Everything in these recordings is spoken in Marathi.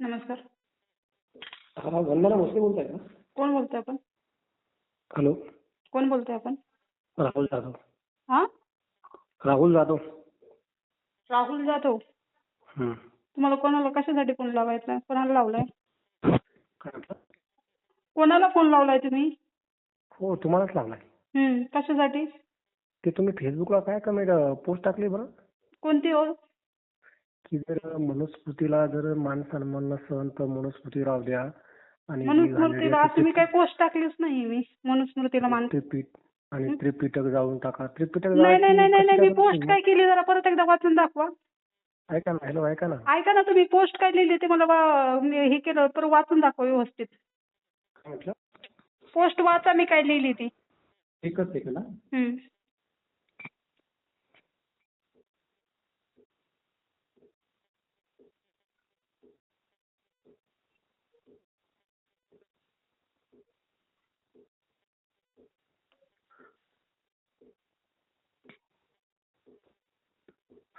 नमस्कार. हा वंदना भोसले बोलताय का? कोण बोलतोय आपण? हॅलो. कोण बोलतोय आपण? राहुल जाधव. हा? राहुल जाधव. राहुल जाधव. हम्म. तुम्हाला कोणाला कशासाठी फोन लावायचा? कोणाला लावलाय? काय म्हटलं कोणाला फोन लावलाय तुम्ही? हो तुम्हालाच लागलाय हम्म कशासाठी? ते तुम्ही फेसबुकला काय कमेंट पोस्ट टाकली बरं? कोणती हो? की जर मनुस्मृतीला जर मान सन्मान नसन तर मनुस्मृती राहू द्या. मनुस्मृतीला असं मी काही पोस्ट टाकलीच नाही मी. मनुस्मृतीला मान आणि त्रिपिटक जाऊन टाका. त्रिपिटक नाही नाही नाही मी पोस्ट काय केली जरा परत एकदा वाचून दाखवा. ऐका ना हॅलो ऐका ना. ऐका ना तुम्ही पोस्ट काय लिहिली ते मला हे केलं परत वाचून दाखवा व्यवस्थित. पोस्ट वाचा मी काय लिहिली ती. एकच सेकंड हा.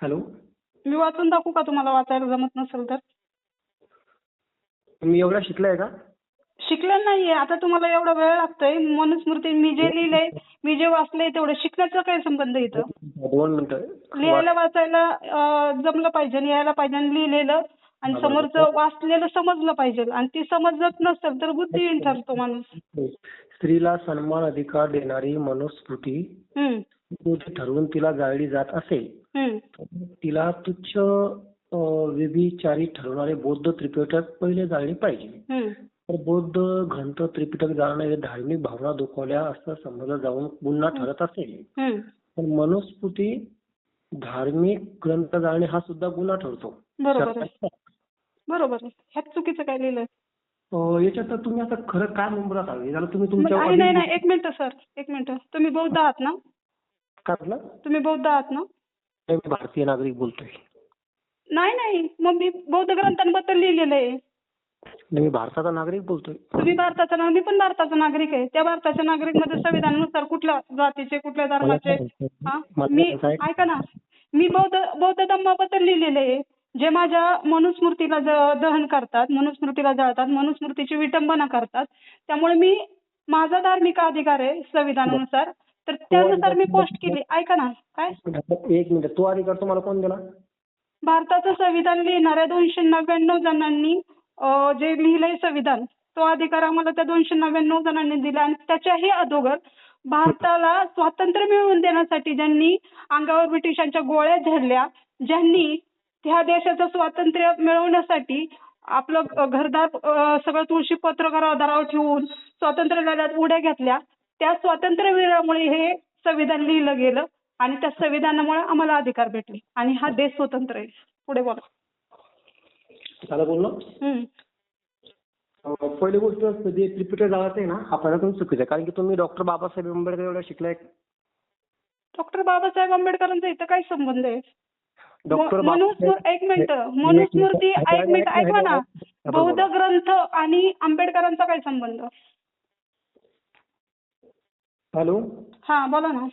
हॅलो. मी वाचून दाखवू का तुम्हाला? वाचायला जमत नसेल तर. तुम्ही एवढा शिकलाय का? शिकलं नाहीये. आता तुम्हाला एवढा वेळ लागतोय. मनुस्मृती मी जे लिहिलंय मी जे वाचलंय तेवढं शिकण्याचा काय संबंध इथं? दोन मिनिटं. लिहायला वाचायला अं, जमलं पाहिजे लिहायला पाहिजे आणि लिहिलेलं आणि समोरचं वाचलेलं समजलं पाहिजे आणि ती समजत नसेल तर बुद्धिहीन ठरतो माणूस. स्त्रीला सन्मान अधिकार देणारी मनुस्मृती हम्म. ठरवून तिला जाळली जात असेल हम्म तिला तुच्छ व्यभिचारी ठरवणारे बौद्ध त्रिपिटक पहिले जाळले पाहिजे. तर बौद्ध ग्रंथ त्रिपिटक जाळणे हे धार्मिक भावना दुखवल्या असं समजलं जाऊन गुन्हा ठरत असेल. पण मनुस्मृती धार्मिक ग्रंथ जाळणे हा सुद्धा गुन्हा ठरतो. बरोबर आहे. ह्यात चुकीचं काय लिहिलंय? याच्यात तर तुम्ही आता खरं काय नंबर हवे त्याला तुम्ही तुमच्या नाही नाही नाही. एक मिनिट सर. एक मिनिट. तुम्ही बौद्ध आहात ना? काय? तुम्ही बौद्ध आहात ना? मी भारतीय नागरिक बोलतोय. नाही नाही. मग मी बौद्ध ग्रंथांबद्दल लिहिलेलं आहे. नाही, मी भारताचा नागरिक बोलतोय. तुम्ही भारताचा नागरिक मी पण भारताचा नागरिक आहे. त्या भारताच्या नागरिकमध्ये संविधानानुसार कुठल्या जातीचे कुठल्या धर्माचे? हा? मला मी ऐका ना. मी बौद्ध बौद्ध धर्माबद्दल लिहिलेले आहे. जे माझ्या मनुस्मृतीला ज- दहन करतात मनुस्मृतीला जाळतात मनुस्मृतीची विटंबना करतात त्यामुळे मी माझा धार्मिक अधिकार आहे संविधानानुसार. तर त्यानुसार मी पोस्ट केली. ऐका ना काय? एक मिनिट. तो अधिकार तुम्हाला कोण दिला? भारताचं संविधान लिहिणाऱ्या दोनशे नव्याण्णव जणांनी अं, जे लिहिलंय संविधान तो अधिकार आम्हाला त्या दोनशे नव्याण्णव जणांनी दिला आणि त्याच्याही अगोदर भारताला स्वातंत्र्य मिळवून देण्यासाठी ज्यांनी अंगावर ब्रिटिशांच्या गोळ्या झेलल्या ज्यांनी ह्या देशाचं स्वातंत्र्य मिळवण्यासाठी आपलं घरदार अ, सगळं तुळशीपत्र घरादारावर ठेवून स्वातंत्र्य लढ्यात उड्या घेतल्या त्या स्वातंत्र्यवीरामुळे हे संविधान लिहिलं गेलं आणि त्या संविधानामुळे आम्हाला अधिकार भेटले. आणि हा देश स्वतंत्र आहे. पुढे. अं, पहिली गोष्ट जे त्रिपिटक जाळाचं आहे ना हा प्रयत्न चुकीचा कारण की तुम्ही डॉक्टर बाबासाहेब आंबेडकर एवढा शिकलाय. डॉक्टर बाबासाहेब आंबेडकरांचा इथं काय संबंध आहे? डॉक्टर मनुस्मृ एक मिनिट. मनुस्मृती एक मिनिट. ऐका ना. बौद्ध ग्रंथ आणि आंबेडकरांचा काय संबंध? हॅलो? हा बोला ना.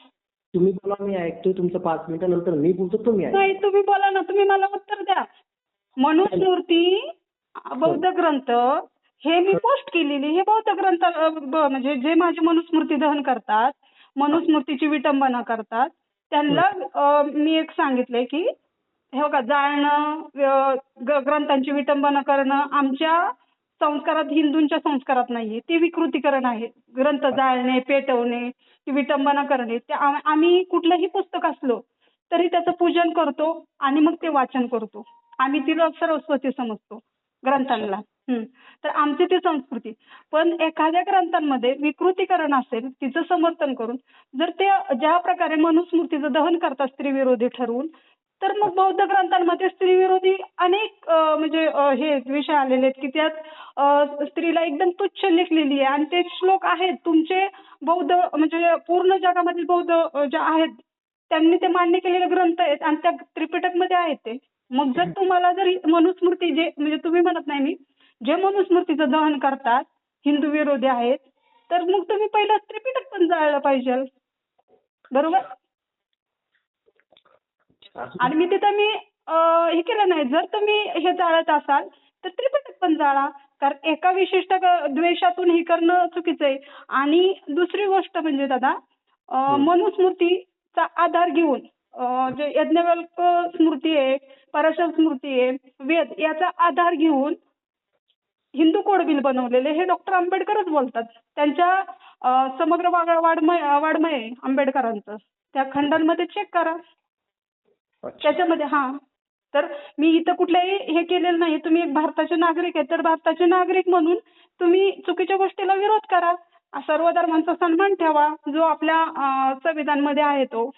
तुम्ही बोला मी ऐकतोय तुमचं पाच मिनिटानंतर मी बोलतो तुम्ही ऐका. नाही तुम्ही बोला ना तुम्ही मला उत्तर द्या. मनुस्मृती बौद्ध ग्रंथ हे मी पोस्ट केलेली हे बौद्ध ग्रंथ अ, ब- म्हणजे जे माझी मनुस्मृती दहन करतात मनुस्मृतीची विटंबना करतात त्यांना अ, मी एक सांगितलंय की हे बघा जाळणं ग- ग्रंथांची विटंबना करणं आमच्या संस्कारात हिंदूंच्या संस्कारात नाहीये. ते विकृतीकरण आहे. ग्रंथ जाळणे पेटवणे विटंबना करणे. ते आम्ही कुठलंही पुस्तक असलो तरी त्याचं पूजन करतो आणि मग ते वाचन करतो. आम्ही तिला सरस्वती समजतो ग्रंथांना. हम्म. तर आमची ती संस्कृती. पण एखाद्या ग्रंथांमध्ये विकृतीकरण असेल तिचं समर्थन करून जर ते ज्या प्रकारे मनुस्मृतीचं दहन करतात स्त्रीविरोधी ठरवून तर मग बौद्ध ग्रंथांमध्ये स्त्रीविरोधी अनेक म्हणजे हे विषय आलेले आहेत की त्यात स्त्रीला एकदम तुच्छ लिखलेली आहे. आणि ते श्लोक आहेत तुमचे बौद्ध म्हणजे पूर्ण जगामधील बौद्ध जे आहेत त्यांनी ते मान्य केलेले ग्रंथ आहेत आणि त्या त्रिपिटकमध्ये आहेत ते. मग जर तुम्हाला जर मनुस्मृती जे म्हणजे तुम्ही म्हणत नाही मी जे मनुस्मृतीचं दहन करतात हिंदू विरोधी आहेत तर मग तुम्ही पहिलं त्रिपिटक पण जाळलं पाहिजे. बरोबर? आणि मी तिथं मी हे केलं नाही. जर तुम्ही हे जाळत असाल तर त्रिपिटक पण जाळा. कारण एका विशिष्ट द्वेषातून हे करणं चुकीचं आहे. आणि दुसरी गोष्ट म्हणजे दादा. मनुस्मृतीचा आधार घेऊन जे यज्ञवल्क स्मृती आहे पराशर स्मृती आहे वेद याचा आधार घेऊन हिंदू कोड बिल बनवलेले हे डॉक्टर आंबेडकरच बोलतात. त्यांच्या समग्र वाड्मय आंबेडकरांचं. त्या खंडांमध्ये चेक करा. त्याच्यामध्ये हा. तर मी इथं कुठल्याही हे केलेलं नाही तुम्ही एक भारताचे नागरिक आहे तर भारताचे नागरिक म्हणून तुम्ही चुकीच्या गोष्टीला विरोध करा सर्व धर्मांचा सन्मान ठेवा जो आपल्या अं, संविधानमध्ये आहे तो.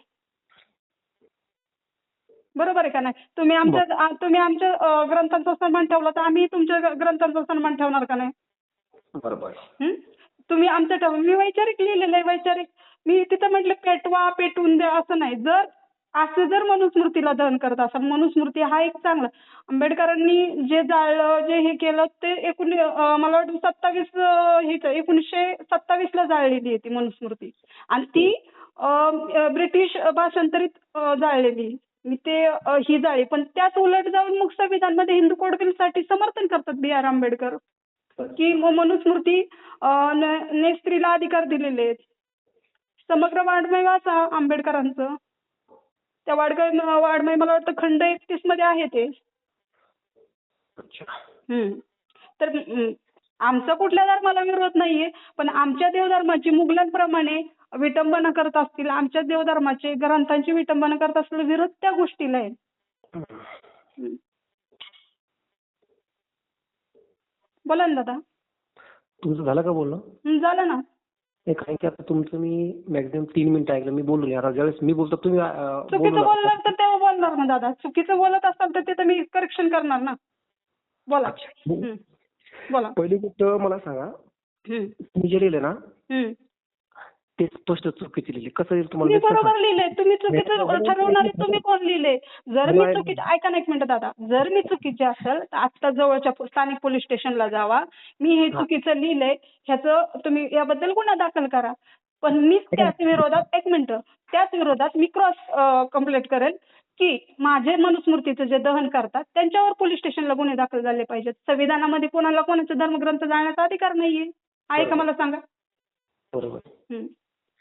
बरोबर आहे का नाही? तुम्ही आमच्या तुम्ही आमच्या ग्रंथांचा सन्मान ठेवला तर आम्ही तुमच्या ग्रंथांचा सन्मान ठेवणार का नाही? बरोबर? तुम्ही आमचं ठेवा. मी वैचारिक लिहिलेलं आहे वैचारिक. मी तिथं म्हटलं पेटवा पेटवून द्या असं नाही. जर असं जर मनुस्मृतीला दहन करत असाल मनुस्मृती हा एक चांगला. आंबेडकरांनी जे जाळलं जे हे केलं ते एकूण मला वाटतं सत्तावीस हिच एकोणीसशे सत्तावीसला जाळलेली आहे ती मनुस्मृती. आणि ती ब्रिटिश भाषांतरित जाळलेली. मी ते ही जाळी. पण त्याच उलट जाऊन मग संविधानमध्ये हिंदू कोड समर्थन करतात बी आर आंबेडकर. की मनुस्मृती ने स्त्रीला अधिकार दिलेले आहेत. समग्र वाङ्मय वाचा आंबेडकरांचं. त्या वाडगय वाङ्मय मला वाटतं खंड एकतीसमध्ये आहे ते. तर आमचा कुठल्या धर्माला विरोध नाहीये पण आमच्या देवधर्माची मुघलांप्रमाणे विटंबना करत असतील आमच्या देवधर्माचे ग्रंथांची विटंबना करत असतील विरोध त्या गोष्टीला आहे. बोला ना दादा. तुमचं झालं का बोलणं? झालं ना. नाही कारण की आता तुमचं मी मॅक्झिमम तीन मिनिटं ऐकलं मी नाही आता ज्यावेळेस मी बोलतो तुम्ही अं, चुकीचं नका. बोलणार तर तेव्हा बोलणार ना दादा चुकीचं बोलत असाल तर तिथं मी करेक्शन करणार ना बोला अच्छा. हम्म. बोला पहिली गोष्ट मला सांगा हम्म. तुम्ही जे लिहिले ना हम्म. ते स्पष्ट चुकीचे लिहिले कसं येईल तुम्हाला मी व्यक्त बरोबर लिहिलंय. तुम्ही चुकीचं ठरवणारे तुम्ही कोण लिहिले जर मी. चुकीचे ऐका ना एक मिनिट दादा. जर मी चुकीचे असेल तर आत्ता जवळच्या पो- स्थानिक पोलीस स्टेशनला जावा. मी हे हा. चुकीचं लिहिलंय. ह्याचं तुम्ही याबद्दल गुन्हा दाखल करा. पण मीच त्याच विरोधात एक मिनिट. त्याच विरोधात मी क्रॉस कंप्लेंट करेल की माझे मनुस्मृतीचं जे दहन करतात त्यांच्यावर पोलीस स्टेशनला गुन्हे दाखल झाले पाहिजेत. संविधानामध्ये कोणाला कोणाचे धर्मग्रंथ जाळण्याचा अधिकार नाहीये. आहे का मला सांगा? बरोबर. हम्म.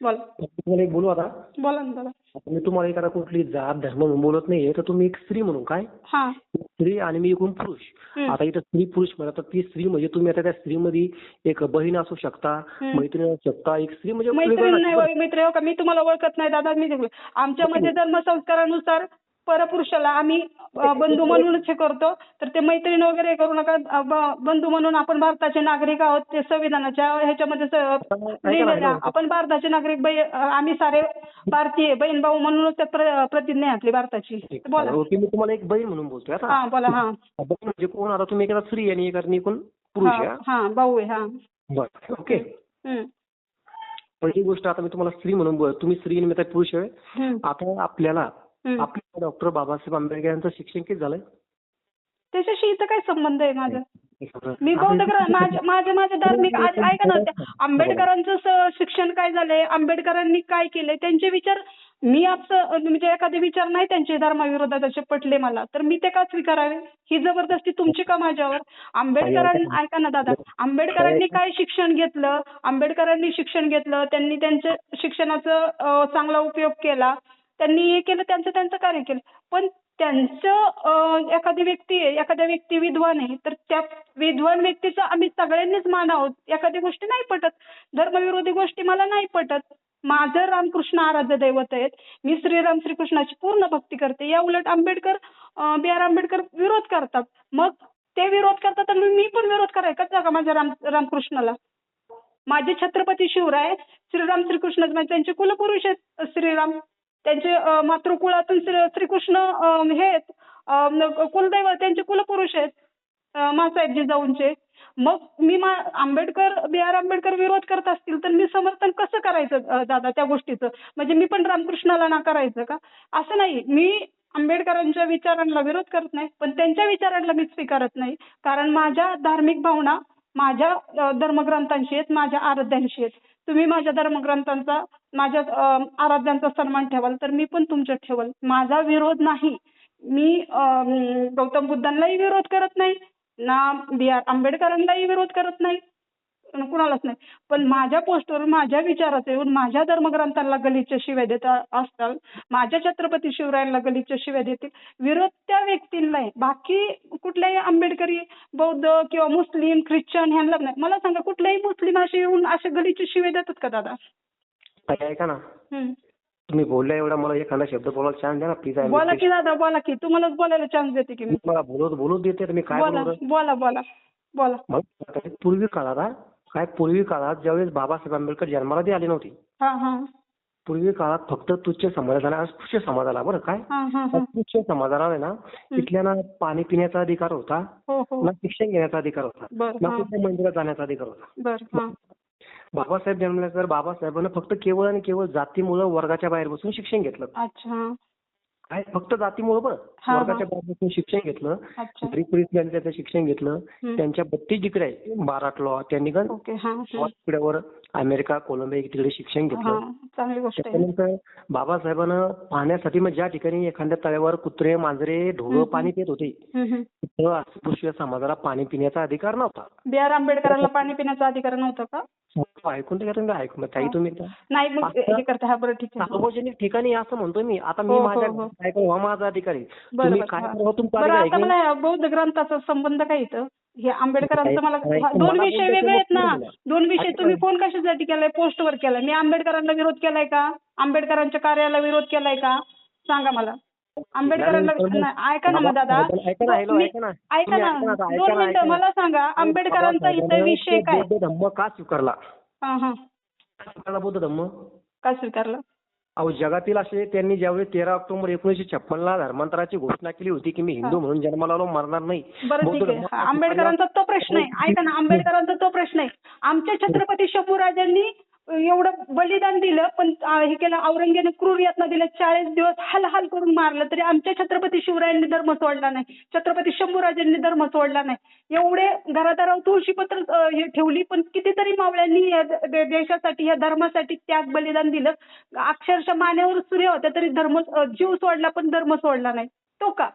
बोला. मी तुम्हाला एक बोलू आता. बोला ना दादा. आता मी तुम्हाला आता कुठली जात धर्म म्हणून बोलत नाहीये तर तुम्ही एक स्त्री म्हणून काय? हा. स्त्री आणि मी एकूण पुरुष. आता इथं स्त्री पुरुष म्हणा तर ती स्त्री म्हणजे तुम्ही आता त्या स्त्रीमध्ये एक बहीण असू शकता. मैत्रीण असू शकता. एक स्त्री म्हणजे मैत्रीण नाही मित्र हो मी तुम्हाला ओळखत नाही दादा मी आमच्यामध्ये धर्मसंस्कारानुसार परपुरुषाला आम्ही बंधू म्हणूनच हे करतो. तर ते मैत्रीण वगैरे करू नका. बंधू म्हणून आपण भारताचे नागरिक आहोत. ते संविधानाच्या ह्याच्यामध्ये लिहिलेलं आहे. आपण भारताचे नागरिक आम्ही सारे भारतीय बहीण भाऊ म्हणूनच प्रतिज्ञा आहे आपली भारताची. बोला. मी तुम्हाला एक बहीण म्हणून बोलतोय आता. हा बोला हा. बहीण म्हणजे कोण? आता तुम्ही एखादा स्त्री आणि एखादा एकूण पुरुष हा? भाऊ आहे हा. बरं ओके. पहिली गोष्ट आता मी तुम्हाला स्त्री म्हणून तुम्ही स्त्री आणि मी आता पुरुष आहे. आता आपल्याला आपल्या डॉक्टर बाबासाहेब आंबेडकर यांचं शिक्षण किती झालंय? त्याच्याशी इथं काय संबंध आहे माझा? मी माझे माझे धार्मिक ऐका ना त्या आंबेडकरांचं शिक्षण काय झालंय? आंबेडकरांनी काय केलंय? त्यांचे विचार मी आपलं म्हणजे एखादे विचार नाही त्यांचे धर्माविरोधात असे पटले मला. तर मी ते का स्वीकारावे? ही जबरदस्ती तुमची का माझ्यावर? आंबेडकरांनी ऐका ना दादा. आंबेडकरांनी काय शिक्षण घेतलं? आंबेडकरांनी शिक्षण घेतलं. त्यांनी त्यांच्या शिक्षणाचा चांगला उपयोग केला. त्यांनी हे केलं त्यांचं त्यांचं कार्य केलं. पण त्यांचं एखादी व्यक्ती आहे एखाद्या व्यक्ती विद्वान आहे तर त्या विद्वान व्यक्तीचा आम्ही सगळ्यांनीच मान आहोत. एखादी गोष्टी नाही पटत. धर्मविरोधी गोष्टी मला नाही पटत. माझं रामकृष्ण आराध्य दैवत आहेत. मी श्रीराम श्रीकृष्णाची पूर्ण भक्ती करते. या उलट आंबेडकर बी आर आंबेडकर विरोध करतात. मग ते विरोध करतात तर मी पण विरोध करायचा का माझ्या राम रामकृष्णाला. माझे छत्रपती शिवराय श्रीराम श्रीकृष्ण म्हणजे त्यांचे कुलपुरुष आहेत श्रीराम. त्यांचे मातृकुळातून श्रीकृष्ण हे आहेत, त्यांचे कुलपुरुष आहेत मासाहेबजी मासाहेब जिजाऊंचे मग मी आंबेडकर बी आर आंबेडकर विरोध करत असतील तर मी समर्थन कसं करायचं दादा त्या गोष्टीचं? म्हणजे मी पण रामकृष्णाला ना करायचं का? असं नाही. मी आंबेडकरांच्या विचारांना विरोध करत नाही पण त्यांच्या विचारांना मी स्वीकारत नाही. कारण माझ्या धार्मिक भावना माझ्या धर्मग्रंथांशी आहेत माझ्या आराध्यांशी आहेत. तुम्ही माझ्या धर्मग्रंथांचा माझ्या आराध्यांचा सन्मान ठेवाल तर मी पण तुमच्या ठेवाल. माझा विरोध नाही. मी अ, गौतम बुद्धांनाही विरोध करत नाही. ना बी आर आंबेडकरांनाही विरोध करत नाही. आणि कुणालाच नाही. पण माझ्या पोस्टवर माझ्या विचाराचे येऊन माझ्या धर्मग्रंथांना गलिच्छ शिव्या देत असताल माझ्या छत्रपती शिवरायांना गलिच्छ शिव्या देतील विरोध त्या व्यक्तींना आहे. बाकी कुठल्याही आंबेडकरी बौद्ध किंवा मुस्लिम ख्रिश्चन ह्यांना नाही. मला सांगा कुठल्याही मुस्लिम असे येऊन असे गलिच्छ शिव्या देतात का दादा? ऐका ना. तुम्ही बोलल्या एवढा मला एखादा शब्द बोलायला चान्स द्या ना प्लीज बोला की दादा बोला की. तुम्हालाच बोलायला चान्स देते की मी. मला बोलत बोलू देते मी काय बोला बोलू? बोला बोला. पूर्वी काळात हा, काय पूर्वी काळात ज्यावेळेस बाबासाहेब आंबेडकर जन्माला आले नव्हते हा हा. पूर्वी काळात फक्त तुच्छ समाजाला अस्पृश्य समाजाला बरं काय अस्पृश्य समाजाला ना तिथल्या ना पाणी पिण्याचा अधिकार होता हो हो. ना शिक्षण घेण्याचा अधिकार होता ना कुठल्या मंदिरात जाण्याचा अधिकार होता. बर हा. बाबासाहेब जन्मल्यानंतर बाबासाहेबांना फक्त केवळ आणि केवळ जातीमुळं वर्गाच्या बाहेर बसून शिक्षण घेतलं. काय फक्त जातीमुळं बरं. वर्गाच्या बसून शिक्षण घेतलं स्त्री पुरुष त्याचं शिक्षण घेतलं. त्यांच्या बत्तीस डिग्री आहे बाराट लॉ त्यांनी हा हा. अमेरिका कोलंबिया तिकडे शिक्षण हा घेतलं चांगली गोष्ट आहे त्याच्यानंतर बाबासाहेबांना पाहण्यासाठी मग ज्या ठिकाणी एखाद्या तळ्यावर कुत्रे मांजरे ढोरं. पाणी पित होते. तिथं अस्पृश्य समाजाला पाणी पिण्याचा अधिकार नव्हता बी आर आंबेडकरांना पाणी पिण्याचा अधिकार नव्हता का मग ऐकून तर ऐकून ताई हा. तुम्ही. नाही मग हे करते हा बरं ठीक आहे सार्वजनिक ठिकाणी असं म्हणतो मी आता मी हो, हो, माझ्या हो. व्हा माझा अधिकार आहे तुम्ही काय हा. तुमचा अधिकार आहे बौद्ध ग्रंथाचा संबंध काय इथं हे आंबेडकरांचं मला नाही, हा, दोन मला विषय वेगळे आहेत ना. दोन विषय तुम्ही. फोन कशासाठी केलाय? पोस्टवर केलाय. मी आंबेडकरांना विरोध केलाय का? आंबेडकरांच्या कार्याला विरोध केलाय का? सांगा मला. आंबेडकरांना ऐका ना मग दादा. ऐका ना दोन मिनिटं. मला सांगा. आंबेडकरांचा इथं विषय काय? धम्म का स्वीकारला? हा हा. का बौद्ध धम्म? काय स्वीकारलं? अहो जगातील असे त्यांनी ज्यावेळी तेरा ऑक्टोबर एकोणीसशे छप्पनला धर्मांतराची घोषणा केली होती की मी हिंदू म्हणून जन्माला आलो मरणार नाही. बरं ठीक आहे. आंबेडकरांचा तो प्रश्न आहे. ऐका ना आंबेडकरांचा तो प्रश्न आहे. आमच्या छत्रपती शंभूराजांनी एवढं बलिदान दिलं पण हे केलं औरंगजेबाने क्रूर यातना दिलं. चाळीस दिवस हाल करून मारलं तरी आमच्या छत्रपती शिवरायांनी धर्म सोडला नाही. छत्रपती शंभूराजांनी धर्म सोडला नाही. एवढे घरादारावर तुळशीपत्र हे ठेवली पण कितीतरी मावळ्यांनी या देशासाठी या धर्मासाठी त्याग बलिदान दिलं. अक्षरशः मानेवर सूर्य होता तरी धर्म जीव सोडला पण धर्म सोडला नाही. तो का?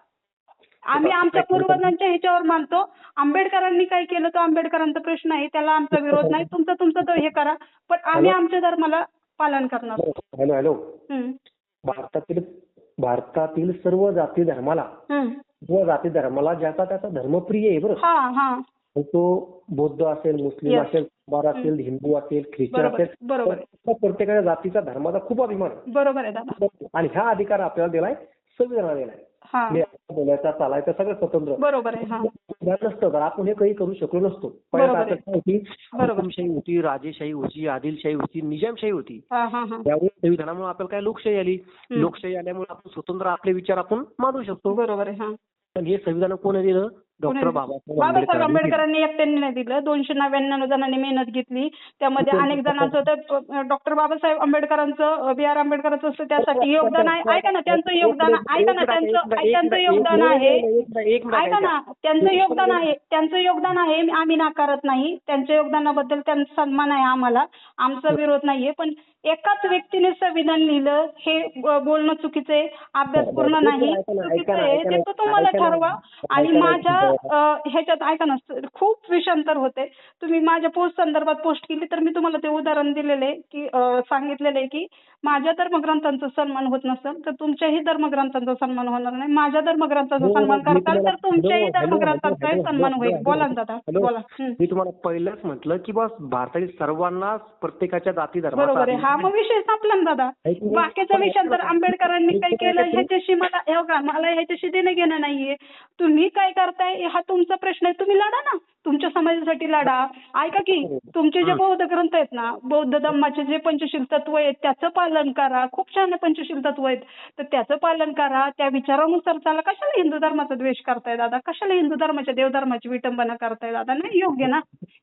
आम्ही आमच्या पूर्वजांच्या ह्याच्यावर मानतो. आंबेडकरांनी काय केलं तो आंबेडकरांचा प्रश्न आहे. त्याला आमचा विरोध नाही. तुमचं तुमचं हे करा. पण आम्ही आमच्या धर्माला पालन करणार. Hello hello. हम्म. भारतातील भारतातील सर्व जाती धर्माला. सर्व जाती धर्माला ज्याचा त्याचा धर्मप्रिय आहे बरं. हा हा. मग तो बौद्ध असेल मुस्लिम. असेल कुंभार असेल हिंदू असेल ख्रिश्चन बरोबर असेल बरोबर. प्रत्येकाच्या जातीचा धर्माचा खूप अभिमान आहे. बरोबर आहे आणि हा अधिकार आपल्याला दिलाय संविधानाने दिलाय. हा बोलायचा चालायचा सगळं स्वतंत्र. बरोबर नसतं तर आपण हे काही करू शकलो नसतो. होती. हुकुमशाही होती राजेशाही होती आदिलशाही होती निजामशाही होती. हा हा हा. त्यावेळी संविधानामुळे आपल्याला काय लोकशाही आली? लोकशाही आल्यामुळे आपण स्वतंत्र आपले विचार आपण मांडू शकतो. बरोबर आहे पण हे संविधान कोणी दिलं? डॉक्टर बाबासाहेब आंबेडकरांनी एकट्याने नाही दिलं. दोनशे नव्याण्णव जणांनी मेहनत घेतली. त्यामध्ये अनेक जणांचं तर डॉक्टर बाबासाहेब आंबेडकरांचं बी आर आंबेडकरांचं असं त्यासाठी योगदान आहे. ऐका ना त्यांचं योगदान ऐका ना त्यांचं त्यांचं योगदान आहे. ऐका ना त्यांचं योगदान आहे. त्यांचं योगदान आहे. आम्ही नाकारत नाही. त्यांच्या योगदानाबद्दल त्यांचा सन्मान आहे आम्हाला. आमचा विरोध नाहीये. पण एकाच व्यक्तीने संविधान लिहिलं हे बोलणं चुकीचं आहे. अभ्यास पूर्ण नाही. चुकीचं आहे. ते तुम्हाला ठरवा. आणि माझ्या ह्याच्यात ऐका ना खूप विषांतर होते तुम्ही माझ्या पोस्ट संदर्भात पोस्ट केली तर मी तुम्हाला ते उदाहरण दिलेले की सांगितलेलं आहे की माझ्या धर्मग्रंथांचा सन्मान होत नसेल तर तुमच्याही धर्मग्रंथांचा सन्मान होणार नाही माझ्या धर्मग्रंथाचा हो, सन्मान करताल तर तुमच्याही हॅलो, सन्मान होईल बोला ना दादा. बोला. मी तुम्हाला पहिलंच म्हटलं की बस भारतातील सर्वांना प्रत्येकाच्या जाती धर्माचा बरोबर आहे हा मग विषय संपला ना दादा ऐकून घे. बाकीच्या विषयांतर आंबेडकरांनी काय केलं. ह्याच्याशी मला हे मला ह्याच्याशी देणं घेणं नाहीये तुम्ही काय करताय हा तुमचा प्रश्न आहे तुम्ही लढा ना. तुमच्या समाजासाठी लढा. ऐका की तुमचे जे बौद्ध ग्रंथ आहेत ना बौद्ध धम्माचे जे पंचशील तत्व आहेत त्याचं पालन करा. खूप छान पंचशील तत्व आहेत. तर त्याचं पालन करा. त्या विचारानुसार चाला. कशाला हिंदू धर्माचा द्वेष करताय दादा? कशाला हिंदू धर्माच्या देवधर्माची विटंबना करताय दादा? नाही योग्य ना.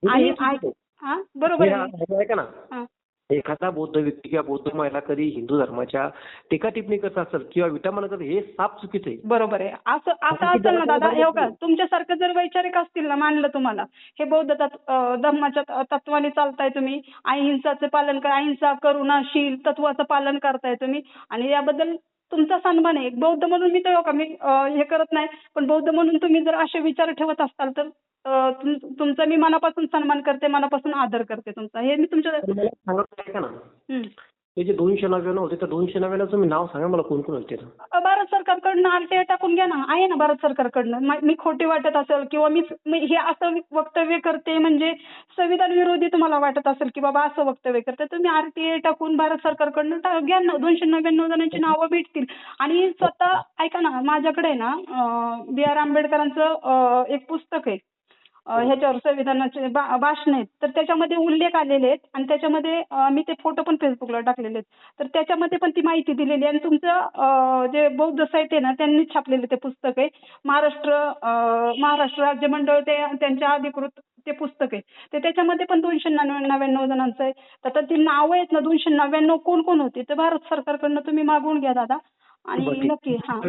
आणि ऐक- हा बरोबर हे आहे हा- ना. हा. एखादा बौद्ध व्यक्ती किंवा बौद्ध महिला कधी हिंदू धर्माच्या टीका टिप्पणी करत असेल किंवा विटंबना करत हे साफ चुकीचं आहे. बरोबर आहे. असं असं असेल ना दादा हे बघा तुमच्यासारखं जर वैचारिक असतील ना मानलं तुम्हाला हे बौद्ध धर्माच्या तत्वाने चालताय तुम्ही. अहिंसाचं पालन करा अहिंसा करुणाशील तत्वाचं पालन करताय तुम्ही. आणि याबद्दल तुमचा सन्मान आहे. बौद्ध म्हणून मी तर हो का मी अं, हे करत नाही. पण बौद्ध म्हणून तुम्ही जर असे विचार ठेवत असाल तर तुमचा मी मनापासून सन्मान करते मनापासून आदर करते तुमचा. हे मी तुमच्या हे जे दोनशे नव्याण्णव होते त्या दोनशे नव्याण्णव तुम्ही नाव सांगा मला कोण कोण होते ते. अ, भारत सरकारकडनं आरटीआय टाकून घ्या ना. आहे ना भारत सरकारकडनं. मी खोटी वाटत असेल किंवा मी मी हे असं वक्तव्य करते म्हणजे संविधान विरोधी तुम्हाला वाटत असेल की बाबा असं वक्तव्य करते तुम्ही आरटीआय टाकून भारत सरकारकडनं टा- घ्या ना. दोनशे नव्याण्णव जणांची नावं भेटतील. आणि स्वतः ऐका ना माझ्याकडे आहे ना बी आर आंबेडकरांचं अ, एक पुस्तक आहे. ह्याच्यावर संविधानाचे भाषण आहेत तर त्याच्यामध्ये उल्लेख आलेले आहेत आणि त्याच्यामध्ये मी ते फोटो पण फेसबुकला टाकलेले आहेत. तर त्याच्यामध्ये पण ती माहिती दिलेली आहे आणि तुमचं जे बौद्ध साहित्य आहे ना त्यांनी छापलेलं ते पुस्तक आहे. महाराष्ट्र महाराष्ट्र राज्य मंडळ ते त्यांच्या अधिकृत ते पुस्तक आहे. ते त्याच्यामध्ये पण दोनशे नव्याण्णव जणांचं आहे. तर ती नावं आहेत ना दोनशे नव्याण्णव कोण कोण होती तर भारत सरकारकडनं तुम्ही मागवून घ्या दादा. आणि. नक्की हा.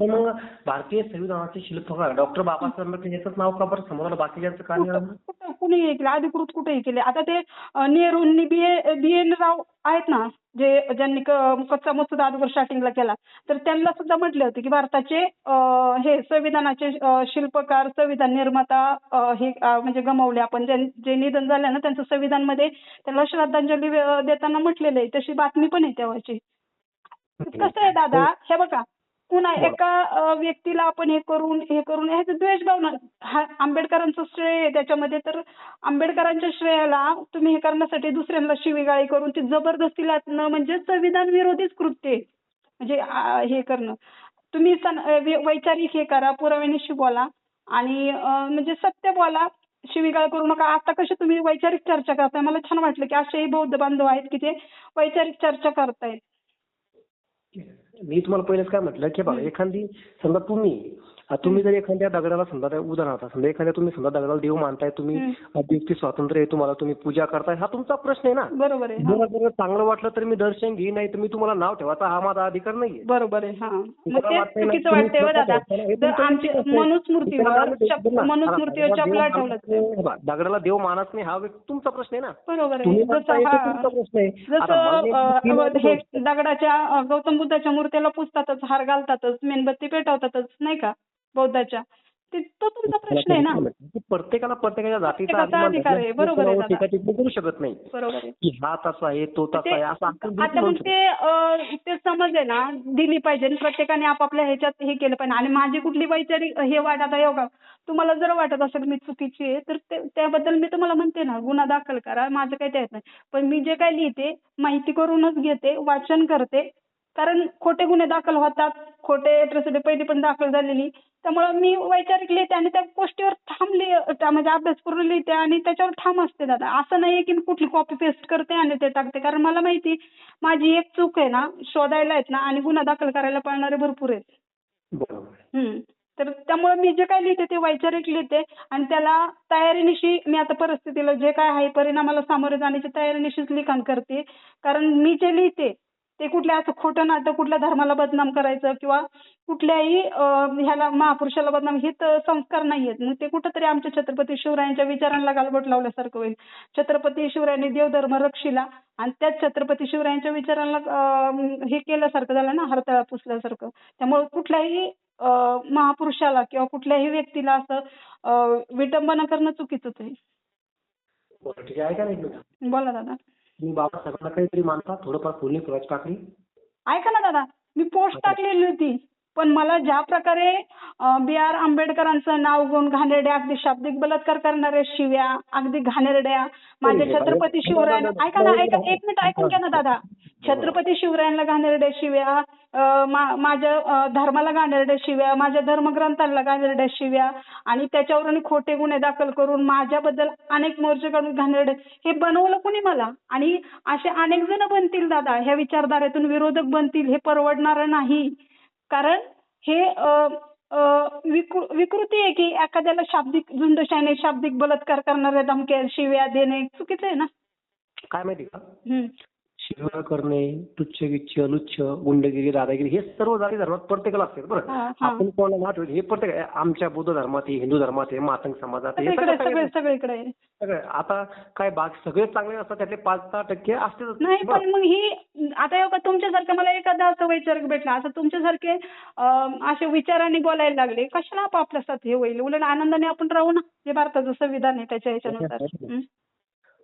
पण भारतीय संविधानाचे शिल्पकार डॉक्टर बाबासाहेब आंबेडकर याचंच नाव का बरं? समोर बाकीच्यांचं का नाही आलं? कुठं कुणीही केले? अधिकृत कुठेही केले? आता ते अ, नेहरूंनी बी ए बी एन राव आहेत ना जे ज्यांनी क- कच्चा मसुदा अगोदर स्टार्टिंगला केला तर त्यांना सुद्धा म्हटले होते की भारताचे अ, हे संविधानाचे अ, शिल्पकार संविधान निर्माता अ, हे अ, म्हणजे गमावले आपण. ज्यां- जे निधन झालं ना त्यांचं संविधानमध्ये त्यांना श्रद्धांजली अ, देताना म्हटलेलं आहे. तशी बातमी पण आहे तेव्हाची. कसं आहे दादा. हे. बघा पुन्हा एका व्यक्तीला आपण हे करून हे करून ह्याचं द्वेष भावना हा आंबेडकरांचं श्रेय आहे. त्याच्यामध्ये तर आंबेडकरांच्या श्रेयाला तुम्ही हे करण्यासाठी दुसऱ्यांना शिवीगाळी करून ती जबरदस्ती लादणं म्हणजे संविधान विरोधीच कृत्य आहे. म्हणजे आ, हे करणं. तुम्ही वै- वैचारिक हे करा पुराव्यानिशी बोला आणि अ, म्हणजे सत्य बोला शिवीगाळ करू नका. आता कशी तुम्ही वैचारिक चर्चा करताय? मला छान वाटलं की असेही बौद्ध बांधव आहेत की ते वैचारिक चर्चा करतायत. मी तुम्हाला पहिलेच काय म्हटलं की बघा एखादी समजा तुम्ही तुम्ही जर एखाद्या दगडाला समजा उदाहरणार्थ समजा एखाद्या तुम्ही समजा दगडाला देव मानताय तुम्ही. अभिव्यक्ती स्वातंत्र्य आहे तुम्हाला तुम्ही पूजा करताय हा तुमचा प्रश्न आहे ना. बरोबर आहे. मला जर चांगलं वाटलं तर मी दर्शन घेईन नाही तर मी तुम्हाला नाव ठेवायचा हा माझा अधिकार नाहीये. बरोबर आहे हा. मग ते चुकीचं वाटतंय दादा. जर आमची दगडाला देव- ठेवलं मानत नाही. हे बघा, दगडाला देव मानत नाही हा व्यक्ती तुमचा प्रश्न आहे ना. बरोबर आहे. हा तुमचा प्रश्न आहे. जसं हे दगडाच्या गौतम बुद्धाच्या मूर्तीला पुजतातच हार घालतातच मेणबत्ती पेटवतातच नाही का? बौद्धाच्या. ते तुमचा प्रश्न आहे ना. की प्रत्येकाला प्रत्येकाच्या जातीचा अधिकार आहे. बरोबर आहे करू शकत नाही. बरोबर आहे. की हा तसा आहे तो तसा आहे असं आता मग ते ते समज आहे ना दिली पाहिजे प्रत्येकाने आपापल्या ह्याच्यात हे केलं पाहिजे. आणि माझी कुठली वैचारिक हे वाट आता योगा तुम्हाला जर वाटत असेल मी चुकीची आहे तर त्याबद्दल मी तुम्हाला म्हणते ना गुन्हा दाखल करा माझं काही त्यात नाही. पण मी जे काही लिहिते माहिती करूनच घेते वाचन करते कारण खोटे गुन्हे दाखल होतात खोटे अॅट्रॉसिटी पहिली पण दाखल झालेली. त्यामुळे मी वैचारिक लिहिते आणि त्या गोष्टीवर ठाम लिह त्या म्हणजे अभ्यास करून लिहिते आणि त्याच्यावर ठाम असते दादा. असं नाहीये की मी कुठली कॉपी पेस्ट करते आणि ते टाकते. कारण मला माहिती माझी एक चूक आहे ना शोधायला आहेत ना आणि गुन्हा दाखल करायला पाळणारे भरपूर आहेत. हम्म. तर त्यामुळे मी जे काय लिहिते ते वैचारिक लिहिते आणि त्याला तयारीनिशी मी आता परिस्थितीला जे काय आहे परिणामाला सामोरे जाण्याची तयारीनिशीच लिखाण करते. कारण मी जे लिहिते ते कुठल्या असं खोटं नाटक कुठल्या धर्माला बदनाम करायचं किंवा कुठल्याही ह्याला महापुरुषाला बदनाम हे तर संस्कार नाहीयेत. मग ते कुठंतरी आमच्या छत्रपती शिवरायांच्या विचारांना गालबोट लावल्यासारखं होईल. छत्रपती शिवरायांनी देवधर्म रक्षिला आणि त्याच छत्रपती शिवरायांच्या विचारांना हे केल्यासारखं झालं ना हरतळा पुसल्यासारखं. त्यामुळे कुठल्याही महापुरुषाला किंवा कुठल्याही व्यक्तीला असं विटंबना करणं चुकीचंच आहे. बोला दादा. तुम्ही बाबासाहेबांना काहीतरी मानता थोडंफार फुलणी फुलाची टाकली ऐका ना दादा मी पोस्ट टाकलेली होती पण मला ज्या प्रकारे बी आर आंबेडकरांचं नाव घेऊन घाणेरड्या अगदी शाब्दिक बलात्कार करणाऱ्या शिव्या अगदी घाणेरड्या माझ्या छत्रपती शिवरायांना ऐका ना ऐका एक मिनिट ऐकून घ्या ना दादा. छत्रपती शिवरायांना घाणेरड्या शिव्या माझ्या धर्माला घाणेरड्या शिव्या माझ्या धर्मग्रंथाला घाणेरड्या शिव्या आणि त्याच्यावरून खोटे गुन्हे दाखल करून माझ्याबद्दल अनेक मोर्चे काढून घाणेरडे हे बनवलं कुणी मला? आणि असे अनेक जण बनतील दादा. ह्या विचारधारेतून विरोधक बनतील हे परवडणारं नाही. कारण हे विकृती आहे की एखाद्याला शाब्दिक झुंडशाने शाब्दिक बलात्कार करणाऱ्या धमक्या शिव्या देणे चुकीचं आहे ना? काय माहिती का? शिवाय करणे तुच्छ गिच्छ लुच्छ गुंडगिरी दादागिरी हे सर्व जाती धर्मात प्रत्येकाला असते बरं. हा, हा. आपण कोणाला ठेवलं हे प्रत्येक आमच्या बौद्ध धर्मात आहे हिंदू धर्मात आहे मातंग समाजात आहे हे. आता काय बाग सगळे चांगले असतात त्यातले पाच दहा टक्के असतील नाही पण मग ही आता हे तुमच्यासारखे मला एखादा असं वैचारिक भेटला असं तुमच्यासारखे असे विचारांनी बोलायला लागले कशाला आपापल्यासाठी हे होईल उलट आनंदाने आपण राहू ना जे भारताचं संविधान आहे त्याच्या ह्याच्यानुसार. हं.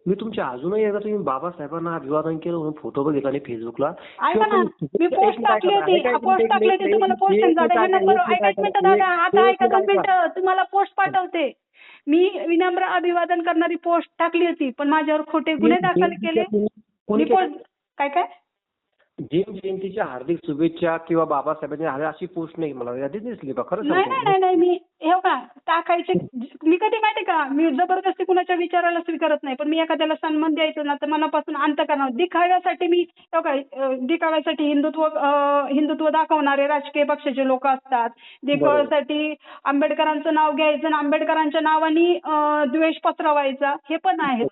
मी तुमच्या अजूनही एकदा तुम्ही बाबासाहेबांना अभिवादन केलं म्हणून फोटो बघितला आणि फेसबुकला. ऐका ना मी पोस्ट टाकली होती. पोस्ट टाकली होती. तुम्हाला पोस्ट आता ऐका दोन मिनिट. तुम्हाला पोस्ट पाठवते. मी विनम्र अभिवादन करणारी पोस्ट टाकली होती पण माझ्यावर खोटे गुन्हे दाखल केले. मी पोस्ट काय काय? भीम जयंतीच्या हार्दिक शुभेच्छा किंवा बाबासाहेबांच्या हार्दिक अशी पोस्ट नाही मला. यादी दिसली बा खरं नाही नाही नाही नाही मी हे का टाकायचे मी कधी माहिती का? मी जबरदस्ती कुणाच्या विचाराला स्वीकारत नाही. पण मी एखाद्याला सन्मान द्यायचो ना तर मनापासून अंत करणार. दिखाव्यासाठी मी हे का दिखाव्यासाठी हिंदुत्व अं, हिंदुत्व दाखवणारे राजकीय पक्षाचे लोक असतात. दिखाव्यासाठी आंबेडकरांचं नाव घ्यायचं आणि आंबेडकरांच्या नावाने अं, द्वेष पसरवायचा हे पण आहे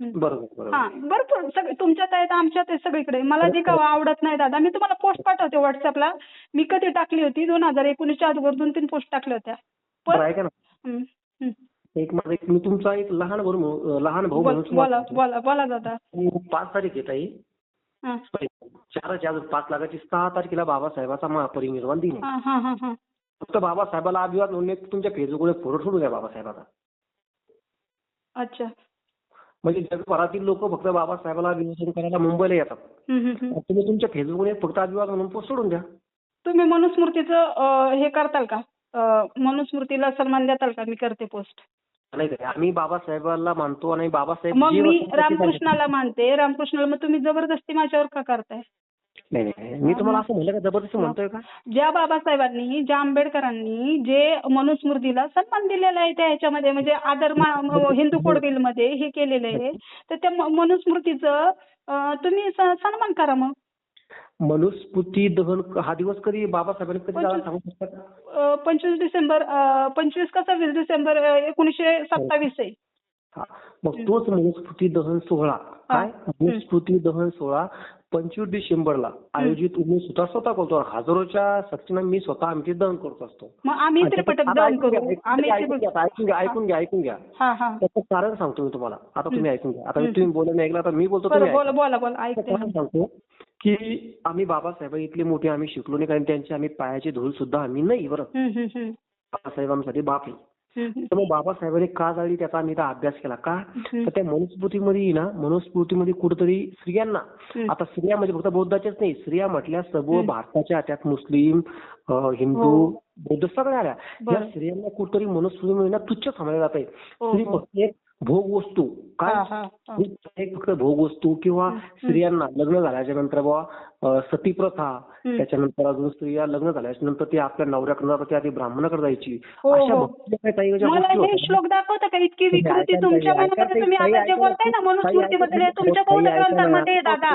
बरोबर हा भरपूर. सगळे तुमच्यात आहेत आमच्यात सगळीकडे. मला दिखावा आवडत नाही दादा मी तुम्हाला पोस्ट पाठवते व्हॉट्सअपला मी कधी टाकली होती? दोन हजार एकोणीसच्या अगोदर दोन तीन पोस्ट टाकल्या होत्या. बरं पण ऐका ना. एक माझा एक मी तुमचा एक लहान भाऊ लहान भाऊ बोल- बोला बोला दादा. पाच तारीख येत आहे हा. चार चार पाच लाखाची सहा तारखेला बाबासाहेबाचा महापरिनिर्वाण दिन फक्त बाबासाहेबाला अभिवादन म्हणून तुमच्या फेसबुकवर फोटो सोडून द्या बाबासाहेबाचा. अच्छा. म्हणजे जगभरातील लोक फक्त बाबासाहेबाला अभिवादन करायला मुंबईला येतात. तुम्ही तुमच्या फेसबुकवर एक फक्त अभिवादन म्हणून पोस्ट सोडून द्या. तुम्ही मनुस्मृतीचं हे करताल का? मनुस्मृतीला सन्मान देताल का? मी करते पोस्ट नाही आम्ही बाबासाहेबाला मानतो आणि बाबासाहेब मग मी रामकृष्णाला मानते. रामकृष्णाला मग तुम्ही जबरदस्ती माझ्यावर का करताय? नाही नाही मी तुम्हाला असं म्हणलं का जबरदस्ती म्हणतोय का? ज्या बाबासाहेबांनी ज्या आंबेडकरांनी जे मनुस्मृतीला सन्मान दिलेला आहे त्या ह्याच्यामध्ये म्हणजे आदर हिंदू कोड बिलमध्ये हे केलेलं आहे तर त्या मनुस्मृतीचं तुम्ही सन्मान करा मग. मनुस्मृती दहन हा दिवस कधी बाबासाहेबांनी कधी सांगू शकता पंचवीस डिसेंबर पंचवीस का सव्वीस डिसेंबर एकोणीसशे सत्तावीस आहे. मग तोच मनुस्मृती दहन सोहळा. काय? मनुस्मृती दहन सोहळा पंचवीस डिसेंबरला आयोजित मी स्वतः स्वतः करतो. हजारोच्या सक्तीनं मी स्वतः आमची दहन करत असतो. ऐकून घ्या, ऐकून घ्या, त्याचं कारण सांगतो मी तुम्हाला. आता तुम्ही ऐकून घ्या. आता तुम्ही बोलणं ऐकलं आता मी बोलतो तुम्ही सांगतो की आम्ही बाबासाहेब इथले मोठे आम्ही शिकलो नाही कारण त्यांची आम्ही पायाची धूळ सुद्धा आम्ही नाही बरं. हम्म, हम्म, हम्म. बाबासाहेब आमच्यासाठी बाप आहे. तर मग बाबासाहेबांनी का जाळली त्याचा आम्ही अभ्यास केला का. तर त्या मनुस्मृतीमध्ये ना मनुस्मृतीमध्ये कुठेतरी स्त्रियांना. आता स्त्रिया म्हणजे फक्त बौद्धाच्याच नाही स्त्रिया म्हटल्या सर्व. भारताच्या त्यात मुस्लिम हिंदू हो. बौद्ध सगळ्या आल्या. या स्त्रियांना कुठेतरी मनुस्मृतीमध्ये ना तुच्छ समजलं जात आहे हो, स्त्री हो. फक्त एक भोग वस्तू काय हा, हा, हा. स्त्री एक फक्त भोग वस्तू किंवा स्त्रियांना लग्न झाल्याच्यानंतर बुवा अं, सती प्रथा. त्याच्यानंतर अजून स्त्रिया लग्न झाल्याच्यानंतर ती आपल्या नवऱ्याकडे जातात ती आधी ब्राह्मणाकडे जायची हो, अशा हो. हे. श्लोक दाखवता का इतकी विकृती तुमच्या तुम्ही आता जे बोलताय ना हे बौद्ध. ग्रंथांमध्ये दादा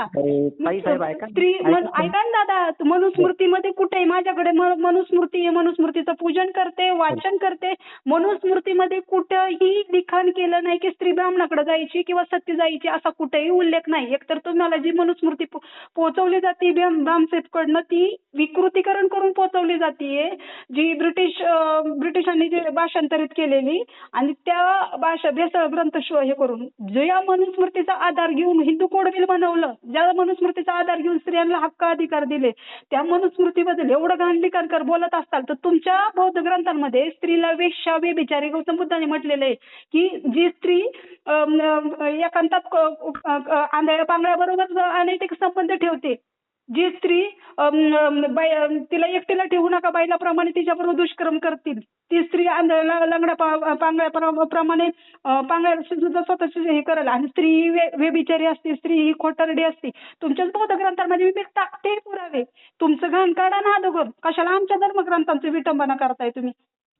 स्त्री ऐका ना दादा मनुस्मृतीमध्ये कुठे आहे? माझ्याकडे मनुस्मृती आहे मनुस्मृतीचं पूजन करते वाचन करते मनुस्मृतीमध्ये कुठंही लिखाण केलं नाही की स्त्री ब्राह्मणाकडे जायची किंवा सत्य जायची असा कुठेही उल्लेख नाही. एकतर तुम्हाला जी मनुस्मृती पोहोचवली जाते ब्राह्मसेपकडनं ती विकृतीकरण करून पोहोचवली जाते जी ब्रिटिश ब्रिटिशांनी जी भाषांतरित केलेली आणि त्या भाषा भेसळ ग्रंथ हे करून ज्या मनुस्मृतीचा आधार घेऊन हिंदू कोड बिल बनवलं ज्या मनुस्मृतीचा आधार घेऊन स्त्रियांना हक्क अधिकार दिले त्या मनुस्मृतीबद्दल एवढं घाण लिखाणकार बोलत असताल तर तुमच्या बौद्ध ग्रंथांमध्ये स्त्रीला वेश्या बेबिचारी गौतम बुद्धाने म्हटलेलं आहे की जी स्त्री अं, एकांतात आंधळ्या पांगळ्या बरोबर अनैतिक संबंध ठेवते. जी स्त्री तिला एकटीला ठेवू नका बाईलाप्रमाणे तिच्याबरोबर दुष्कर्म करतील. ती स्त्री आंधळ्या लंगड्या पांगळ्या प्रमाणे पांगळ्या सुद्धा स्वतःची हे करेल. आणि स्त्री ही व्यभिचारी असते स्त्री ही खोटारडी असते. तुमच्याच बौद्ध ग्रंथांमध्ये मी टाकते पुरावे. तुमचं घाण काढा ना अगोदर कशाला आमच्या धर्मग्रंथांची विटंबना करताय तुम्ही?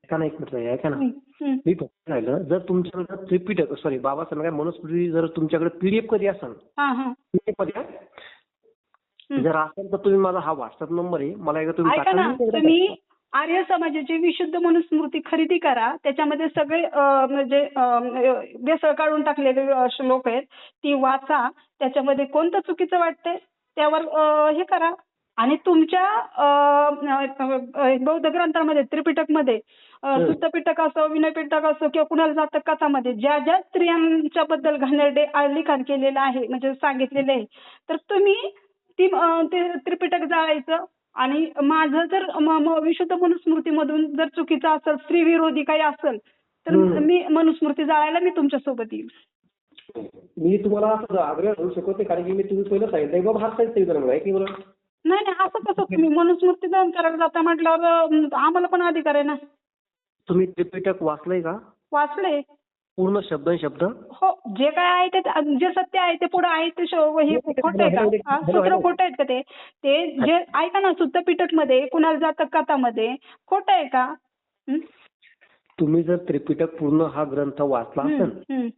ऐका ना एक मिनिट ऐका ना. मी फक्त राहिलं जर तुमच्याकडे त्रिपिटक सॉरी बाबासाहेब काय मनुस्मृती जर तुमच्याकडे पीडीएफ कधी असेल. जर असेल तर तुम्ही माझा हा व्हॉट्सअप नंबर आहे मला एकदा तुम्ही आर्य समाजाची विशुद्ध मनुस्मृती खरेदी करा त्याच्यामध्ये सगळे म्हणजे भेसळ काढून टाकलेले श्लोक आहेत ती वाचा त्याच्यामध्ये कोणतं चुकीचं वाटतंय त्यावर हे करा. आणि तुमच्या बौद्ध ग्रंथामध्ये त्रिपिटकमध्ये पिटक असो विनय पिटक असो किंवा कुणाला जातक कथामध्ये ज्या ज्या स्त्रियांच्या बद्दल घाणेरडे लिखाण केलेलं आहे म्हणजे सांगितलेलं आहे तर तुम्ही ती ते त्रिपिटक जाळायचं आणि माझं जर विशुद्ध मनुस्मृतीमधून जर चुकीचं असेल स्त्री विरोधी काही असेल तर. मी मनुस्मृती जाळायला मी तुमच्यासोबत येईल मी तुम्हाला असं आग्रह करू शकत नाही कारण की मी तुम्ही पहिलं सांगितलं बाबा हा आहे की नाही नाही असं कसं तुम्ही? मनुस्मृती दहन करायला जाता म्हटल्यावर आम्हाला पण अधिकार आहे ना. तुम्ही त्रिपिटक वाचलंय का? वाचले पूर्ण शब्द शब्द? हो जे काय आहे ते जे सत्य आहे ते पुढे आहे ते शो- हे खोटं आहे का? सूत्र खोटं आहेत का ते? ते जे ऐका ना सुत्त पिटकमध्ये कुणाला जातक कथामध्ये खोटं आहे का? तुम्ही जर त्रिपिटक पूर्ण हा ग्रंथ वाचला असेल.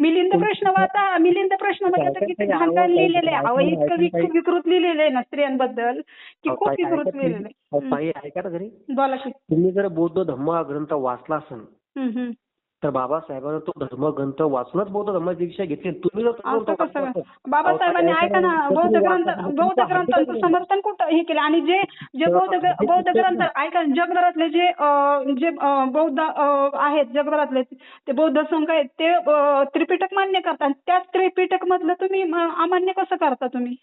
मिलिंद प्रश्न वाचा. मिलिंद प्रश्न लिहिलेलं आहे. अहो इतकं विक- विकृत लिहिलेलं आहे ना स्त्रियांबद्दल. की खूप विकृत लिहिलेलं आहे. बोला की. तुम्ही जर बौद्ध धम्म हा ग्रंथ वाचला असेल. तर बाबासाहेबांना तो धर्मग्रंथ वाचूनच बौद्ध धर्माची दीक्षा घेतली. तुम्ही जर बाबासाहेबांनी ऐका ना बौद्ध ग्रंथ बौद्ध ग्रंथांचं. समर्थन कुठं हे केलं? आणि जे जे बौद्ध बौद्ध. ग्रंथ ऐका जगभरातले जे जे बौद्ध आहेत जगभरातले ते बौद्ध संघ आहेत ते त्रिपिटक मान्य करतात. त्याच त्रिपिटक मधलं तुम्ही अमान्य कसं करता तुम्ही?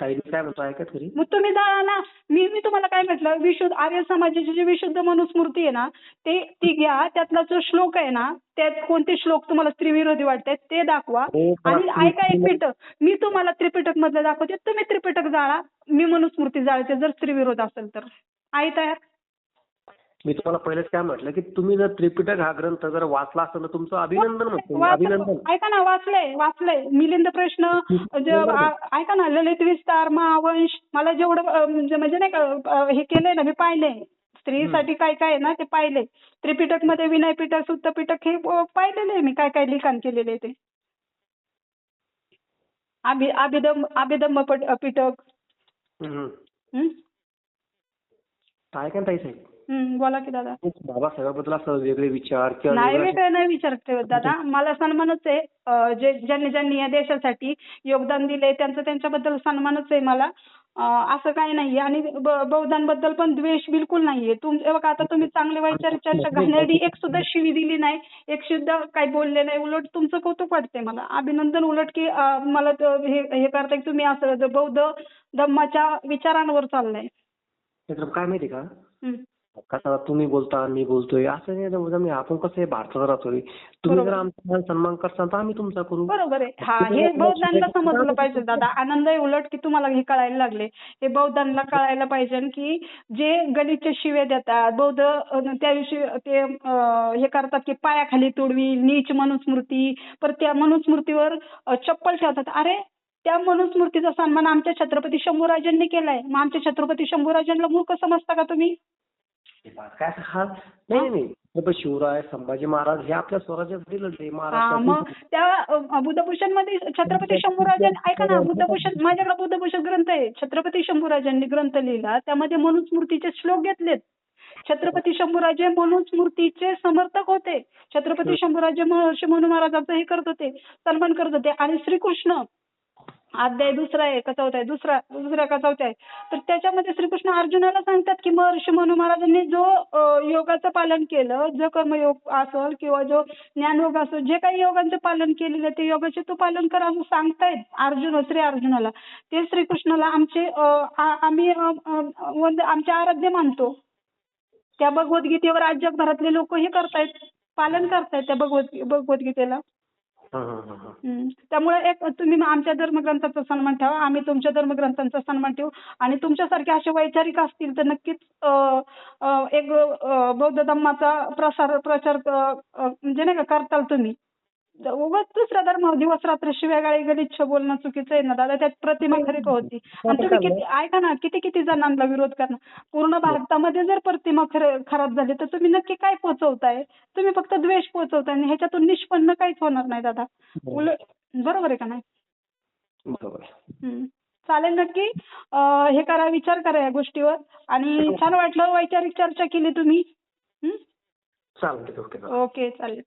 ताई मी काय म्हणतो? ऐकत घरी मग तुम्ही जा ना. मी मी तुम्हाला काय म्हटलं? विशुद्ध आर्य समाजाची जी विशुद्ध मनुस्मृती आहे ना ते ती घ्या. त्यातला जो श्लोक आहे ना त्यात कोणते श्लोक तुम्हाला स्त्रीविरोधी वाटतात ते दाखवा. हो, आणि ऐका एक मिनिट. मी तुम्हाला त्रिपिटक मधलं दाखवते. तुम्ही त्रिपिटक जाळा. मी मनुस्मृती जाळते जर स्त्रीविरोध असेल तर. आहे तयार? मी तुम्हाला पहिलेच काय म्हटलं की तुम्ही जर त्रिपिटक हा ग्रंथ जर वाचला असेल तर तुमचं अभिनंदन म्हणतो मी, वाच- अभिनंदन. ऐका ना वाचलंय वाचलंय. मिलिंद प्रश्न जे- आ- ऐका ना ललित विस्तार महावंश मला जेवढं अं, म्हणजे म्हणजे नाही का अं, हे केलंय ना मी पाहिलंय. स्त्रीसाठी काय काय आहे ना ते पाहिलंय. त्रिपिटकमध्ये विनय पिटक सुत्त पिटक हे अं, पाहिलेलं आहे मी काय काय लिखाण केलेलं आहे ते. अभि अभिदम अभिदम्म पट- पिटक. हम्म. हं? काय काय ताई साहेब. हं, बोला की दादा. बाबासाहेबाबद्दल असं वेगळे विचार नाही वेगळं नाही विचार ठेवत दादा. मला सन्मानच आहे जे ज्यांनी ज्यांनी या देशासाठी योगदान दिले त्यांचं त्यांच्याबद्दल सन्मानच आहे मला. असं काही नाहीये आणि बौद्धांबद्दल पण द्वेष बिलकुल नाहीये तुम हे बघा आता तुम्ही चांगले वैचार चर्चा घाणेरडी एक सुद्धा शिवी दिली नाही. एक सुद्धा काही बोलले नाही. उलट तुमचं कौतुक वाटतंय मला. अभिनंदन उलट की मला हे हे करताय की तुम्ही असं. बौद्ध धम्माच्या विचारांवर चाललाय. काय माहिती का? हं. कसं तुम्ही बोलता मी बोलतोय? असं नाही म्हणजे आपण कसं आहे भारतात राहतोय. तुम्ही जर. आमचा मान सन्मान करसाल तर आम्ही तुमचा करू. बरोबर आहे. हा हे बौद्धांना समजलं पाहिजे दादा. आनंद आहे उलट की तुम्हाला हे कळायला लागले. हे बौद्धांना कळायला पाहिजे की जे गलिच्छ शिवे देतात बौद्ध त्या दिवशी ते हे करतात की पायाखाली तुडवी नीच मनुस्मृती पर त्या मनुस्मृतीवर चप्पल ठेवतात. अरे त्या मनुस्मृतीचा सन्मान आमच्या छत्रपती शंभूराजांनी केलाय. मग आमच्या छत्रपती शंभूराजांना मूर्ख समजता का तुम्ही? काय हा? नाही नाही, शिवराय संभाजी महाराज हे आपल्या स्वराज्यासाठी लढले मग त्या बुद्धभूषणमध्ये छत्रपती शंभूराजन ऐका ना बुद्धभूषण माझ्याकडे बुद्धभूषण ग्रंथ आहे. छत्रपती शंभूराजांनी ग्रंथ लिहिला. त्यामध्ये मनुस्मृतीचे श्लोक घेतलेत. छत्रपती शंभूराजे मनुस्मृतीचे समर्थक होते. छत्रपती शंभूराजे महर्षी मनु महाराजांचं हे करत होते. सन्मान करत होते. आणि श्रीकृष्ण अध्याय दुसरा आहे का चौथा आहे दुसरा दुसरा का चौथा आहे. तर त्याच्यामध्ये श्रीकृष्ण अर्जुनाला सांगतात की महर्षी म्हणून महाराजांनी जो योगाचं पालन केलं जो कर्मयोग असेल किंवा जो ज्ञानयोग असेल जे काही योगांचं पालन केलेलं आहे ते योगाचे तू पालन कर असं सांगतायत अर्जुन श्री अर्जुनाला. ते श्रीकृष्णाला आमचे आम्ही आमचे आराध्य मानतो. त्या भगवद्गीतेवर आज जगभरातले लोक हे करतायत पालन करतायत त्या भगवत भगवद्गीतेला. त्यामुळे एक तुम्ही आमच्या धर्मग्रंथाचा सन्मान ठेवा. आम्ही तुमच्या धर्मग्रंथांचा सन्मान ठेवू. आणि तुमच्यासारखे असे वैचारिक असतील तर नक्कीच एक बौद्ध धम्माचा प्रसार प्रचार म्हणजे नाही का करताल तुम्ही. उगाच दुसरा धर्म दिवस रात्र शिव्यागाळी गलिच्छ बोलणं चुकीचं आहे ना दादा. त्यात प्रतिमा खरी होती? आणि तुम्ही किती ऐका ना किती किती जणांना विरोध करणार? पूर्ण भारतामध्ये जर प्रतिमा खर- खराब झाली तर तुम्ही नक्की काय पोहोचवताय तुम्ही फक्त द्वेष पोहोचवताय आणि ह्याच्यातून निष्पन्न काहीच होणार नाही दादा. उलट बरोबर आहे का नाही? बरोबर. चालेल नक्की. हे करा विचार करा या गोष्टीवर. आणि छान वाटलं वैचारिक चर्चा केली तुम्ही. हं? ओके चालेल.